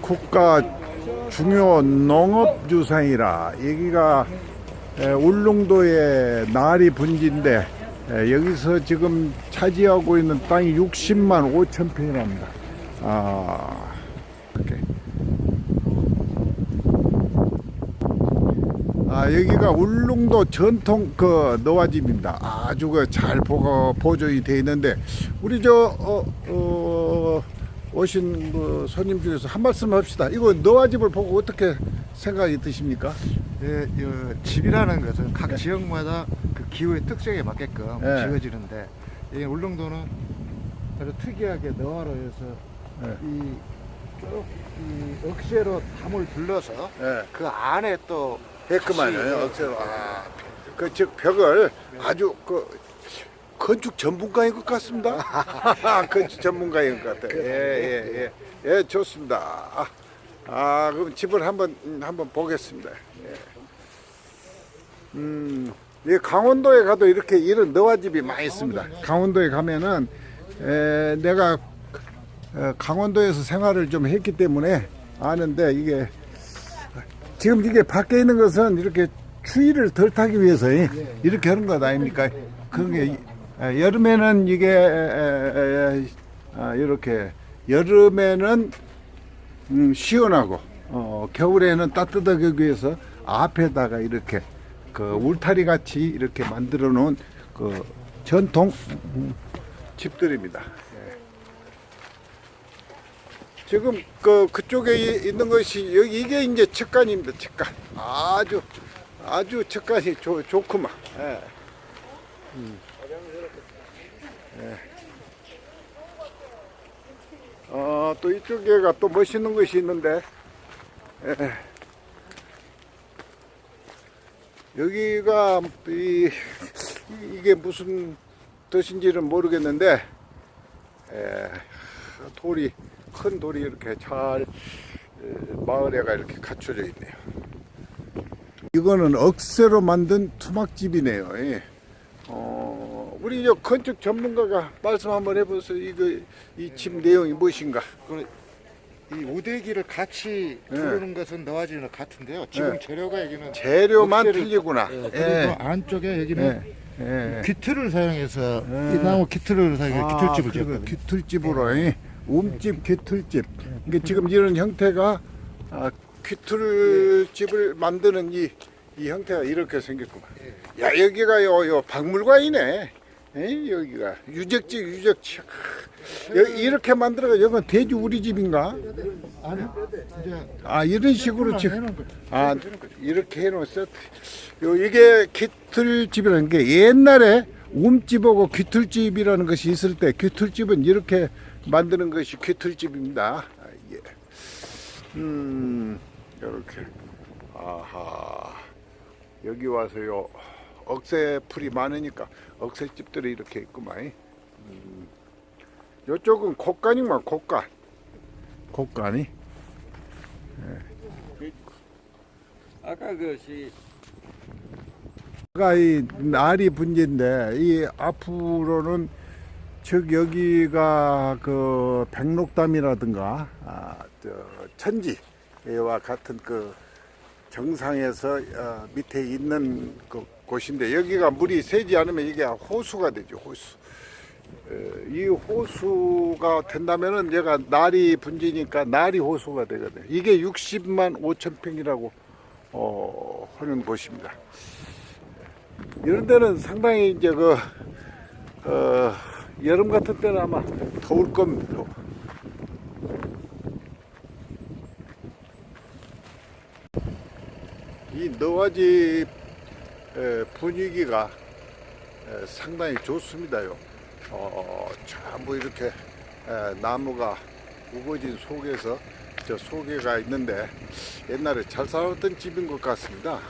국가 중요 농업 유산이라 여기가 에, 울릉도의 나리 분지인데 에, 여기서 지금 차지하고 있는 땅이 60만 5천 평이랍니다. 아, 이렇게. 아 여기가 울릉도 전통 그 너와집입니다. 아주 그잘 보고 보존이 돼 있는데 우리 저 어, 어, 오신 그 손님 중에서 한 말씀 합시다. 이거 너와집을 보고 어떻게 생각이 드십니까? 예, 어, 집이라는 것은 각 지역마다 그 기후의 특성에 맞게끔 예. 지어지는데 이 울릉도는 아주 특이하게 너화로 해서 예. 이, 쭉, 이 억새로 담을 둘러서 예. 그 안에 또 했구만요. 억새로. 아, 그 즉 벽을 아주 그 건축 전문가인 것 같습니다. 건축 전문가인 것 같아요. 예, 예, 예. 예, 좋습니다. 아, 아, 그럼 집을 한번 음, 한번 보겠습니다. 예. 음, 이 강원도에 가도 이렇게 이런 너와집이 많이 있습니다. 강원도에 가면은 에, 내가 어, 강원도에서 생활을 좀 했기 때문에 아는데 이게 지금 이게 밖에 있는 것은 이렇게 추위를 덜 타기 위해서 이- 이렇게 하는 것 아닙니까? 그게 이- 에, 여름에는 이게 아, 이렇게 여름에는 음, 시원하고 어, 겨울에는 따뜻하기 위해서 앞에다가 이렇게 그 울타리 같이 이렇게 만들어 놓은 그 전통 음, 집들입니다. 예. 지금 그 그쪽에 이- 있는 것이 여기 이게 이제 척간입니다. 척간 아주 아주 척간이 좋, 좋구만. 예. 음. 예. 어, 또 이쪽에가 또 멋있는 것이 있는데 예. 여기가 이, 이게 무슨 뜻인지는 모르겠는데 에, 돌이 큰 돌이 이렇게 잘 에, 마을에가 이렇게 갖춰져 있네요. 이거는 억새로 만든 투막집이네요. 예. 어, 우리 저 건축 전문가가 말씀 한번 해보세요. 이거 이 집 내용이 무엇인가? 그, 이 우대기를 같이 예. 두르는 것은 너와지는 같은데요. 지금 예. 재료가 여기는 재료만 억새를- 틀리구나. 예, 그리고 예. 안쪽에 여기는 예. 예. 귀틀을 사용해서 예. 이 나무 귀틀을 사용해서 귀틀집을 그리고 지었거든요. 귀틀집으로 예. 움집 귀틀집. 이게 지금 이런 형태가 아, 귀틀집을 만드는 이, 이 형태가 이렇게 생겼구만. 야 여기가 요, 요 박물관이네. 예? 여기가 유적지 유적지. 여, 이렇게 만들어가 여기는 돼지 우리 집인가? 아니, 아 이런 식으로 지금. 아 이렇게 세트. 요 이게 귀틀집이라는 게 옛날에 움집하고 귀틀집이라는 것이 있을 때 귀틀집은 이렇게 만드는 것이 귀틀집입니다. 아, 예. 음 이렇게 아하 여기 와서요 억새 풀이 많으니까 억새집들이 이렇게 있구만. 음. 요쪽은 곶간이만 곶간. 곶간이. 아까 그시 가이 날이 분지인데 이 앞으로는 즉 여기가 그 백록담이라든가 아, 저 천지와 같은 그 정상에서 어, 밑에 있는 그 곳인데 여기가 물이 새지 않으면 이게 호수가 되죠 호수. 어, 이 호수가 된다면은 얘가 날이 분지니까 날이 호수가 되거든요. 이게 60만 5천 평이라고 어, 하는 곳입니다. 이런 데는 상당히 이제 그, 어, 여름 같은 때는 아마 더울 겁니다. 이 너와집 에, 분위기가 에, 상당히 좋습니다요. 어, 전부 이렇게 에, 나무가 우거진 속에서 저 소개가 있는데 옛날에 잘 살았던 집인 것 같습니다.